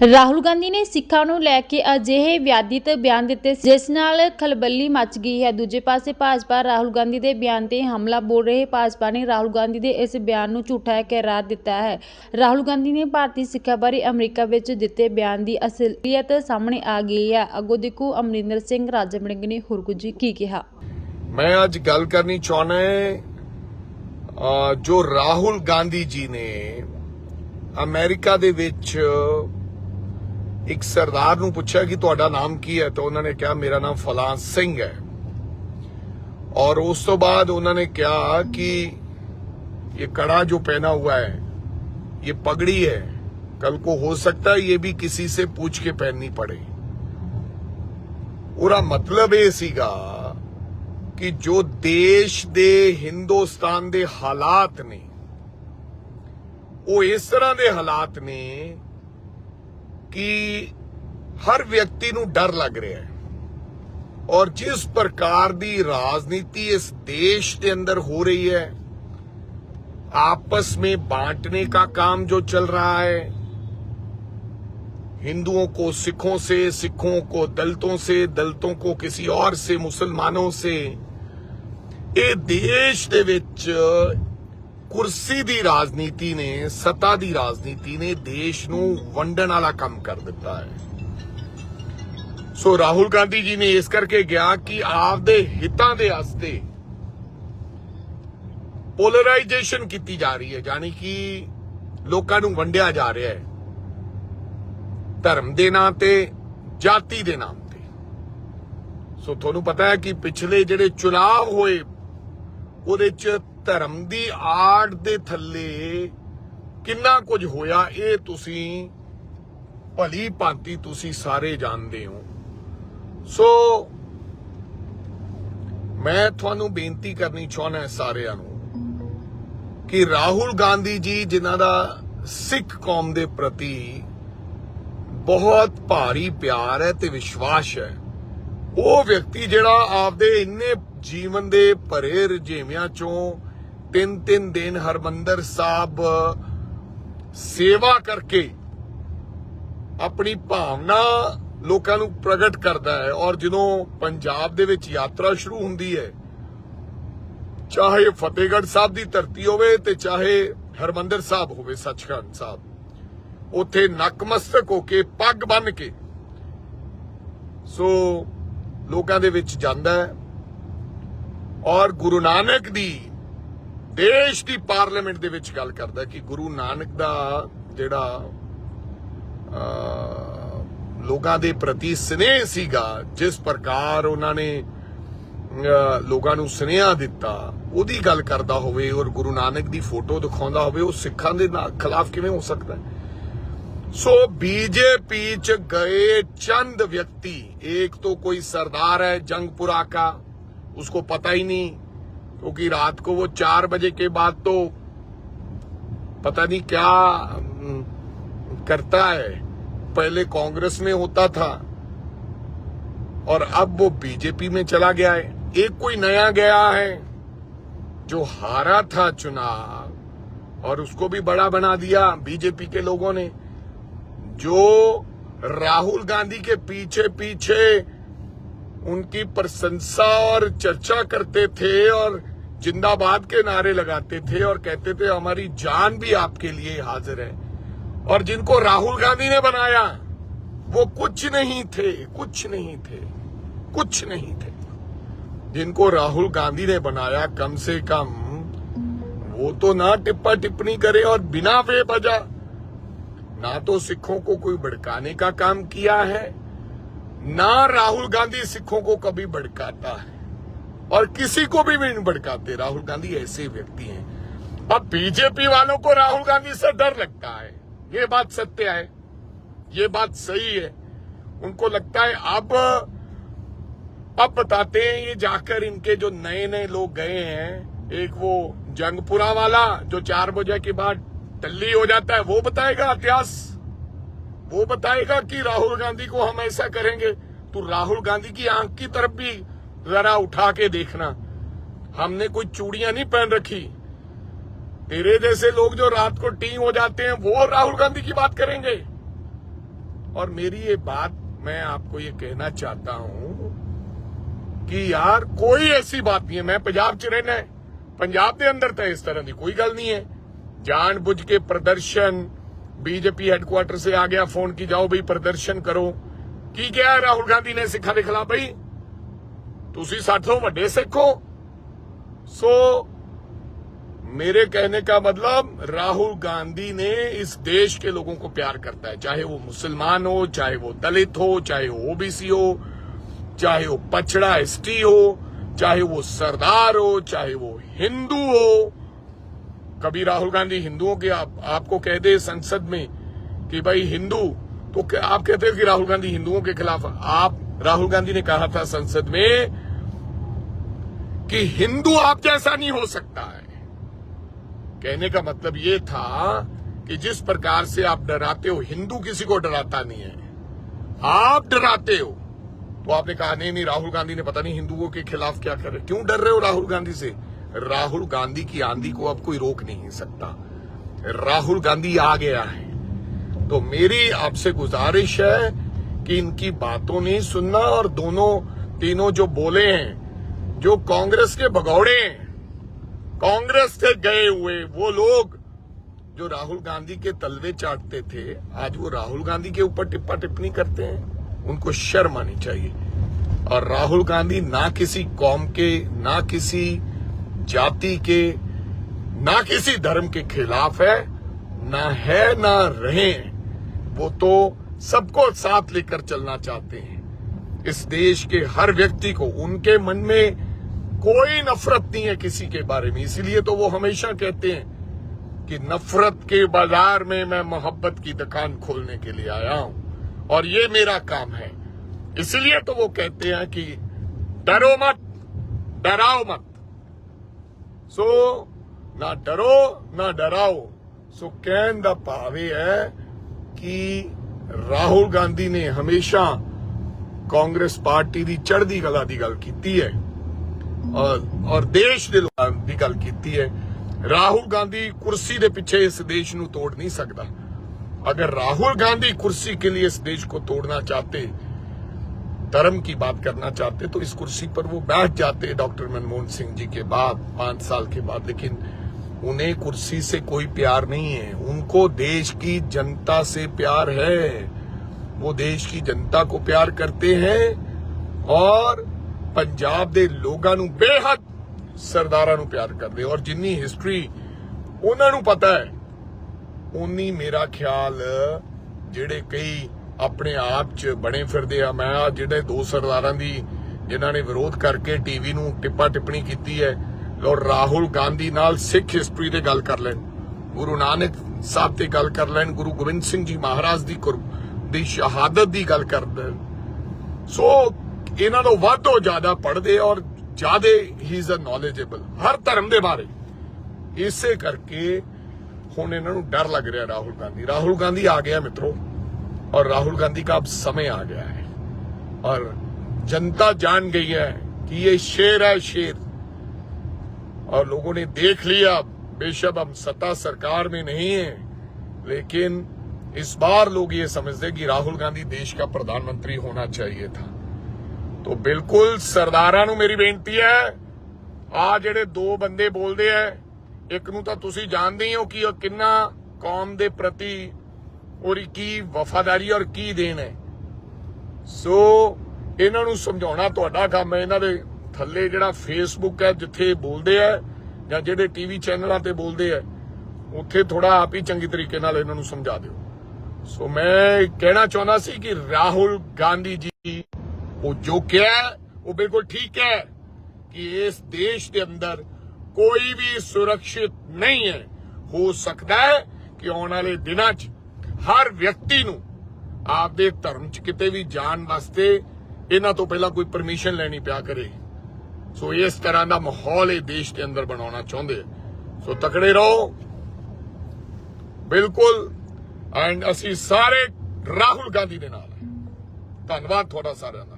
ਰਾਹੁਲ ਗਾਂਧੀ ਨੇ ਸਿੱਖਾਂ ਨੂੰ ਲੈ ਕੇ ਅਜਿਹੇ ਵਿਆਦਿਤ ਬਿਆਨ ਦਿੱਤੇ ਜਿਸ ਨਾਲ ਖਲਬਲੀ ਮਚ ਗਈ ਹੈ। ਦੂਜੇ ਪਾਸੇ ਭਾਜਪਾ ਰਾਹੁਲ ਗਾਂਧੀ ਦੇ ਬਿਆਨ ਤੇ ਹਮਲਾ ਬੋਲ ਰਹੇ ਭਾਜਪਾ ਨੇ ਰਾਹੁਲ ਗਾਂਧੀ ਦੇ ਇਸ ਬਿਆਨ ਨੂੰ ਝੂਠਾ ਕਰਾਰ ਦਿੱਤਾ ਹੈ। ਰਾਹੁਲ ਗਾਂਧੀ ਨੇ ਭਾਰਤੀ ਸਿੱਖਾਂ ਬਾਰੇ ਅਮਰੀਕਾ ਵਿੱਚ ਦਿੱਤੇ ਬਿਆਨ ਦੀ ਅਸਲੀਅਤ ਸਾਹਮਣੇ ਆ ਗਈ ਹੈ। ਅੱਗੋਂ ਦੇਖੋ ਅਮਰਿੰਦਰ ਸਿੰਘ ਰਾਜਮੜਿੰਗ ਨੇ ਹੋਰ ਕੁਝ ਕੀ ਕਿਹਾ। ਮੈਂ ਅੱਜ ਗੱਲ ਕਰਨੀ ਚਾਹਣਾ ਹੈ ਜੋ ਰਾਹੁਲ ਗਾਂਧੀ ਜੀ ਨੇ ਅਮਰੀਕਾ ਦੇ ਵਿੱਚ ਇੱਕ ਸਰਦਾਰ ਨੂੰ ਪੁੱਛਿਆ ਕਿ ਤੁਹਾਡਾ ਨਾਮ ਕੀ ਹੈ ਤਾਂ ਉਹਨਾਂ ਨੇ ਕਿਹਾ ਮੇਰਾ ਨਾਮ ਫਲਾਂ ਸਿੰਘ ਹੈ ਔਰ ਉਸ ਤੋਂ ਬਾਅਦ ਉਹਨਾਂ ਨੇ ਕਿਹਾ ਕਿ ये कड़ा जो पहना हुआ है ये पगड़ी है कल को हो सकता है ये भी किसी से पूछ के पहननी पड़े ਉਹਦਾ ਮਤਲਬ ਇਹ ਸੀਗਾ ਕਿ ਜੋ ਦੇਸ਼ ਦੇ ਹਿੰਦੁਸਤਾਨ ਦੇ ਹਾਲਾਤ ਨੇ ਉਹ ਇਸ ਤਰ੍ਹਾਂ ਦੇ ਹਾਲਾਤ ਨੇ ਕਿ ਹਰ ਵਿਅਕਤੀ ਨੂੰ ਡਰ ਲੱਗ ਰਿਹਾ ਹੈ ਔਰ ਜਿਸ ਪ੍ਰਕਾਰ ਦੀ ਰਾਜਨੀਤੀ ਇਸ ਦੇਸ਼ ਦੇ ਅੰਦਰ ਹੋ रही है आपस में बांटने का काम जो चल रहा है हिंदुओं को सिखों से सिखों को दलितों से दलितों को किसी और से मुसलमानों से ਇਹ ਦੇਸ਼ ਦੇ ਵਿੱਚ ਕੁਰਸੀ ਦੀ ਰਾਜਨੀਤੀ ਨੇ, ਸੱਤਾ ਦੀ ਰਾਜਨੀਤੀ ਨੇ ਦੇਸ਼ ਨੂੰ ਵੰਡਣ ਵਾਲਾ ਕੰਮ ਕਰ ਦਿੱਤਾ ਹੈ। ਸੋ ਰਾਹੁਲ ਗਾਂਧੀ ਜੀ ਨੇ ਇਸ ਕਰਕੇ ਗਿਆ ਕਿ ਆਪਦੇ ਹਿੱਤਾਂ ਦੇ ਵਾਸਤੇ ਪੋਲਰਾਈਜੇਸ਼ਨ ਕੀਤੀ ਜਾ ਰਹੀ ਹੈ, ਯਾਨੀ ਕਿ ਲੋਕਾਂ ਨੂੰ ਵੰਡਿਆ ਜਾ ਰਿਹਾ ਹੈ। ਧਰਮ ਦੇ ਨਾਂ ਤੇ, ਜਾਤੀ ਦੇ ਨਾਂ ਤੇ। ਸੋ ਤੁਹਾਨੂੰ ਪਤਾ ਹੈ ਕਿ ਪਿਛਲੇ ਜਿਹੜੇ ਚੁਣਾਵ ਹੋਏ, ਉਹਦੇ ਚ ਧਰਮ ਦੀ ਆੜ ਦੇ ਥੱਲੇ ਕਿੰਨਾ ਕੁਝ ਹੋਇਆ, ਇਹ ਤੁਸੀਂ ਭਲੀ ਭਾਂਤੀ ਤੁਸੀਂ ਸਾਰੇ ਜਾਣਦੇ ਹੋ। ਸੋ ਮੈਂ ਤੁਹਾਨੂੰ ਬੇਨਤੀ ਕਰਨੀ ਚਾਹੁੰਦਾ ਸਾਰਿਆਂ ਨੂੰ ਕਿ ਰਾਹੁਲ ਗਾਂਧੀ ਜੀ, ਜਿਨ੍ਹਾਂ ਦਾ ਸਿੱਖ ਕੌਮ ਦੇ ਪ੍ਰਤੀ ਬਹੁਤ ਭਾਰੀ ਪਿਆਰ ਹੈ ਤੇ ਵਿਸ਼ਵਾਸ ਹੈ, ਉਹ ਵਿਅਕਤੀ ਜਿਹੜਾ ਆਪਦੇ ਇੰਨੇ ਜੀਵਨ ਦੇ ਭਰੇ ਰਜੇਵਿਆਂ ਚੋਂ ਤਿੰਨ ਤਿੰਨ ਦਿਨ ਹਰਮੰਦਰ ਸਾਹਿਬ ਸੇਵਾ ਕਰਕੇ ਆਪਣੀ ਭਾਵਨਾ ਲੋਕਾਂ ਨੂੰ ਪ੍ਰਗਟ ਕਰਦਾ ਹੈ ਔਰ ਜਦੋਂ ਪੰਜਾਬ ਦੇ ਵਿੱਚ ਯਾਤਰਾ ਸ਼ੁਰੂ ਹੁੰਦੀ ਹੈ, ਚਾਹੇ ਫਤਿਹਗੜ੍ਹ ਸਾਹਿਬ ਦੀ ਧਰਤੀ ਹੋਵੇ ਤੇ ਚਾਹੇ ਹਰਮੰਦਰ ਸਾਹਿਬ ਹੋਵੇ, ਸੱਚਖੰਡ ਸਾਹਿਬ, ਉੱਥੇ ਨਕਮਸਤਕ ਹੋ ਕੇ ਪੱਗ ਬੰਨ ਕੇ ਸੋ ਲੋਕਾਂ ਦੇ ਵਿੱਚ ਜਾਂਦਾ ਹੈ ਔਰ ਗੁਰੂ ਨਾਨਕ ਦੀ ਦੇਸ਼ ਦੀ ਪਾਰਲੀਮੈਂਟ ਦੇ ਵਿੱਚ ਗੱਲ ਕਰਦਾ ਕਿ ਗੁਰੂ ਨਾਨਕ ਦਾ ਜਿਹੜਾ ਲੋਕਾਂ ਦੇ ਪ੍ਰਤੀ ਸਨੇਹ ਸੀਗਾ, ਜਿਸ ਪ੍ਰਕਾਰ ਉਹਨਾਂ ਨੇ ਲੋਕਾਂ ਨੂੰ ਸਨੇਹਾ ਦਿੱਤਾ, ਉਹਦੀ ਗੱਲ ਕਰਦਾ ਹੋਵੇ ਔਰ ਗੁਰੂ ਨਾਨਕ ਦੀ ਫੋਟੋ ਦਿਖਾਉਂਦਾ ਹੋਵੇ, ਉਹ ਸਿੱਖਾਂ ਦੇ ਖਿਲਾਫ ਕਿਵੇਂ ਹੋ ਸਕਦਾ ਹੈ? ਸੋ ਬੀਜੇਪੀ ਚ ਗਏ ਚੰਦ ਵਿਅਕਤੀ, ਇੱਕ ਤੋਂ ਕੋਈ ਸਰਦਾਰ ਹੈ ਜੰਗਪੁਰਾ ਕਾ ਉਸको ਪਤਾ ਹੀ ਨਹੀਂ क्योंकि रात को वो चार बजे के बाद तो पता नहीं क्या हम्म, करता है। पहले कांग्रेस में होता था और अब वो बीजेपी में चला गया है। एक कोई नया गया है जो हारा था चुनाव और उसको भी बड़ा बना दिया बीजेपी के लोगों ने जो राहुल गांधी के पीछे पीछे उनकी प्रशंसा और चर्चा करते थे और जिंदाबाद के नारे लगाते थे और कहते थे, हमारी जान भी आपके लिए हाजिर है। और जिनको राहुल गांधी ने बनाया, वो कुछ नहीं थे, कुछ नहीं थे, कुछ नहीं थे। जिनको राहुल गांधी ने बनाया, कम से कम, वो तो ना टिप्पा टिप्पणी करे और बिना वे बजा, ना तो सिखों को कोई भड़काने का काम किया है, ना राहुल गांधी सिखों को कभी भड़काता है। और किसी को भी नहीं भड़काते। राहुल गांधी ऐसे व्यक्ति हैं। अब बीजेपी वालों को राहुल गांधी से डर लगता है। ये बात सत्य है। ये बात सही है। उनको लगता है अब अब बताते हैं ये जाकर इनके जो नए नए लोग गए हैं, एक वो जंगपुरा वाला जो चार बजे के बाद टल्ली हो जाता है, वो बताएगा इतिहास। वो बताएगा कि राहुल गांधी को हम ऐसा करेंगे। तो राहुल गांधी की आँख की तरफ़ भी जरा उठा के देखना। हमने कोई चूड़ियाँ नहीं पहन रखी। तेरे जैसे लोग जो रात को टी हो जाते हैं, वो राहुल गांधी की बात करेंगे। और मेरी ये बात, मैं आपको ये कहना चाहता हूँ कि यार, कोई ऐसी बात नहीं है। मैं पंजाब च रहना है। पंजाब के अंदर तो इस तरह की कोई गल नहीं है। जान बुझ के प्रदर्शन, बीजेपी हेडक्वार्टर से आ गया, फ़ोन की जाओ भाई, प्रदर्शन करो। की क्या है राहुल गांधी ने सिखा दिखला भाई? ਤੁਸੀਂ ਸਾਥੋਂ ਵੱਡੇ ਸਿੱਖ ਹੋ सो मेरे कहने का मतलब राहुल गांधी ने इस देश के लोगों को प्यार करता है चाहे वो मुसलमान हो चाहे वो दलित हो चाहे वो ओबीसी हो चाहे वो पछड़ा एसटी हो चाहे वो सरदार हो चाहे वो हिंदू हो कभी राहुल गांधी हिंदुओं के आप, आपको कह दे संसद में कि भाई हिंदू तो क्या आप कहते हो कि राहुल गांधी हिंदुओं के खिलाफ आप राहुल गांधी ने कहा था संसद में कि हिंदू आप जैसा नहीं हो सकता है। कहने का मतलब ये था कि जिस प्रकार से आप डराते हो, हिंदू किसी को डराता नहीं है। आप डराते हो। तो आपने कहा, नहीं नहीं, राहुल गांधी ने पता नहीं हिंदुओं के खिलाफ क्या करे क्यों डर रहे हो राहुल गांधी से? राहुल गांधी की आंधी को अब कोई रोक नहीं सकता। राहुल गांधी आ गया है। तो मेरी आपसे गुजारिश है कि इनकी बातों नहीं सुनना और दोनों, तीनों जो बोले हैं, जो कांग्रेस के भगौड़े हैं, कांग्रेस से गए हुए वो लोग जो राहुल गांधी के तलवे चाटते थे, आज वो राहुल गांधी के ऊपर टिप्पा टिप्पणी करते हैं, उनको शर्म आनी चाहिए। और राहुल गांधी ना किसी कौम के, ना किसी जाति के, ना किसी धर्म के खिलाफ है, ना है, ना रहे वो तो सबको साथ लेकर चलना चाहते हैं। इस देश के हर व्यक्ति को उनके मन में कोई नफरत नहीं है किसी के बारे में। इसलिए तो वो हमेशा कहते हैं कि नफरत के बाज़ार में मैं मोहब्बत की दुकान खोलने के लिए आया हूँ और ये मेरा काम है। इसलिए तो वो कहते हैं कि डरो मत डराओ मत। सो so, ना डरो ना डराओ। सो so, द पावे है कि ਰਾਹੁਲ ਗਾਂਧੀ ਨੇ ਹਮੇਸ਼ਾ ਕਾਂਗਰਸ ਪਾਰਟੀ ਦੀ ਚੜ੍ਹਦੀ ਕਲਾ ਦੀ ਗੱਲ ਕੀਤੀ ਹੈ ਔਰ ਔਰ ਦੇਸ਼ ਦੇ ਲੋਕਾਂ ਦੀ ਗੱਲ ਕੀਤੀ ਹੈ ਰਾਹੁਲ ਗਾਂਧੀ ਕੁਰਸੀ ਦੇ ਪਿੱਛੇ ਇਸ ਦੇਸ਼ ਨੂੰ ਤੋੜ ਨਹੀਂ ਸਕਦਾ अगर राहुल गांधी कुर्सी के लिए इस देश को तोड़ना चाहते धर्म की बात करना चाहते तो इस कुर्सी पर वो बैठ जाते डॉक्टर मनमोहन सिंह जी के बाद पांच साल के बाद लेकिन उन्हें कुर्सी से कोई प्यार नहीं है उनको देश की जनता से प्यार है वो देश की जनता को प्यार करते हैं ਔਰ ਪੰਜਾਬ ਦੇ ਲੋਕਾਂ ਨੂੰ ਬੇਹੱਦ ਸਰਦਾਰਾਂ ਨੂੰ ਪਿਆਰ ਕਰਦੇ ਔਰ ਜਿੰਨੀ ਹਿਸਟਰੀ ਉਹਨਾਂ ਨੂੰ ਪਤਾ ਹੈ ਉਨੀ ਮੇਰਾ ਖਿਆਲ ਜਿਹੜੇ ਕਈ ਆਪਣੇ ਆਪ 'ਚ ਬਣੇ ਫਿਰਦੇ ਆ ਮੈਂ ਆ ਜਿਹੜੇ ਦੋ ਸਰਦਾਰਾਂ ਦੀ ਜਿਨ੍ਹਾਂ ਨੇ ਵਿਰੋਧ ਕਰਕੇ ਟੀਵੀ ਨੂੰ ਟਿੱਪਾ ਟਿੱਪਣੀ ਕੀਤੀ ਹੈ ਲੋ ਰਾਹੁਲ ਗਾਂਧੀ ਨਾਲ ਸਿੱਖ ਹਿਸਟਰੀ ਤੇ ਗੱਲ ਕਰ ਲੈਣ ਗੁਰੂ ਨਾਨਕ ਸਾਹਿਬ ਤੇ ਗੱਲ ਕਰ ਲੈਣ ਗੁਰੂ ਗੋਬਿੰਦ ਸਿੰਘ ਜੀ ਮਹਾਰਾਜ ਦੀ ਕੁਰ- ਦੀ ਸ਼ਹਾਦਤ ਦੀ ਗੱਲ ਕਰ ਲੈਣ ਸੋ ਇਹਨਾਂ ਤੋਂ ਵੱਧ ਤੋਂ ਜ਼ਿਆਦਾ ਪੜ੍ਹਦੇ ਔਰ ਜ਼ਿਆਦਾ ਹੀ ਇਜ਼ ਅ ਨੌਲੇਜੇਬਲ ਹਰ ਧਰਮ ਦੇ ਬਾਰੇ ਇਸੇ ਕਰਕੇ ਹੁਣ ਇਹਨਾਂ ਨੂੰ ਡਰ ਲੱਗ ਰਿਹਾ ਰਾਹੁਲ ਗਾਂਧੀ ਰਾਹੁਲ गांधी आ गया मित्रों और राहुल गांधी का अब समय आ गया है और जनता जान गई है कि ये शेर है शेर और लोगों ने देख लिया, बेशक हम सत्ता सरकार में नहीं है, लेकिन इस बार लोग ये समझते कि राहुल गांधी ਦੇਸ਼ ਦਾ ਪ੍ਰਧਾਨ ਮੰਤਰੀ ਹੋਣਾ ਚਾਹੀਏ ਥਾ ਤੋ ਬਿਲਕੁਲ ਸਰਦਾਰਾਂ ਨੂੰ ਮੇਰੀ ਬੇਨਤੀ ਹੈ ਆ ਜਿਹੜੇ ਦੋ ਬੰਦੇ ਬੋਲਦੇ ਐ ਇੱਕ ਨੂੰ ਤਾਂ ਤੁਸੀਂ ਜਾਣਦੇ ਹੀ ਹੋ ਕਿ ਉਹ ਕਿੰਨਾ ਕੌਮ ਦੇ ਪ੍ਰਤੀ ਔਰ ਕੀ ਵਫਾਦਾਰੀ ਔਰ ਕੀ ਦੇਣ ਹੈ ਸੋ ਇਹਨਾਂ ਨੂੰ ਸਮਝਾਉਣਾ ਤੁਹਾਡਾ ਕੰਮ ਹੈ ਇਹਨਾਂ ਦੇ ਥੱਲੇ ਜਿਹੜਾ ਫੇਸਬੁੱਕ ਹੈ, ਜਿੱਥੇ ਬੋਲਦੇ ਆ, ਜਾਂ ਜਿਹੜੇ ਟੀਵੀ ਚੈਨਲਾਂ ਤੇ ਬੋਲਦੇ ਆ, ਉੱਥੇ ਥੋੜਾ ਆਪ ਹੀ ਚੰਗੀ ਤਰੀਕੇ ਨਾਲ ਇਹਨਾਂ ਨੂੰ ਸਮਝਾ ਦਿਓ। ਸੋ ਮੈਂ ਕਹਿਣਾ ਚਾਹੁੰਦਾ ਸੀ ਕਿ ਰਾਹੁਲ ਗਾਂਧੀ ਜੀ, ਉਹ ਜੋ ਕਿਹਾ, ਉਹ ਬਿਲਕੁਲ ਠੀਕ ਹੈ ਕਿ ਇਸ ਦੇਸ਼ ਦੇ ਅੰਦਰ ਕੋਈ ਵੀ ਸੁਰੱਖਿਅਤ ਨਹੀਂ ਹੈ। ਹੋ ਸਕਦਾ ਹੈ ਕਿ ਆਉਣ ਵਾਲੇ ਦਿਨਾਂ 'ਚ ਹਰ ਵਿਅਕਤੀ ਨੂੰ ਆਪਦੇ ਧਰਮ 'ਚ ਕਿਤੇ ਵੀ ਜਾਣ ਵਾਸਤੇ ਇਹਨਾਂ ਤੋਂ ਪਹਿਲਾਂ ਕੋਈ ਪਰਮਿਸ਼ਨ ਲੈਣੀ ਪਿਆ ਕਰੇ। ਸੋ ਇਸ ਤਰ੍ਹਾਂ ਦਾ ਮਾਹੌਲ ਇਹ ਦੇਸ਼ ਦੇ ਅੰਦਰ ਬਣਾਉਣਾ ਚਾਹੁੰਦੇ ਸੋ ਤਕੜੇ ਰਹੋ। ਬਿਲਕੁਲ। ਐਂਡ ਅਸੀਂ ਸਾਰੇ ਰਾਹੁਲ ਗਾਂਧੀ ਦੇ ਨਾਲ ਧੰਨਵਾਦ ਤੁਹਾਡਾ ਸਾਰਿਆਂ ਦਾ।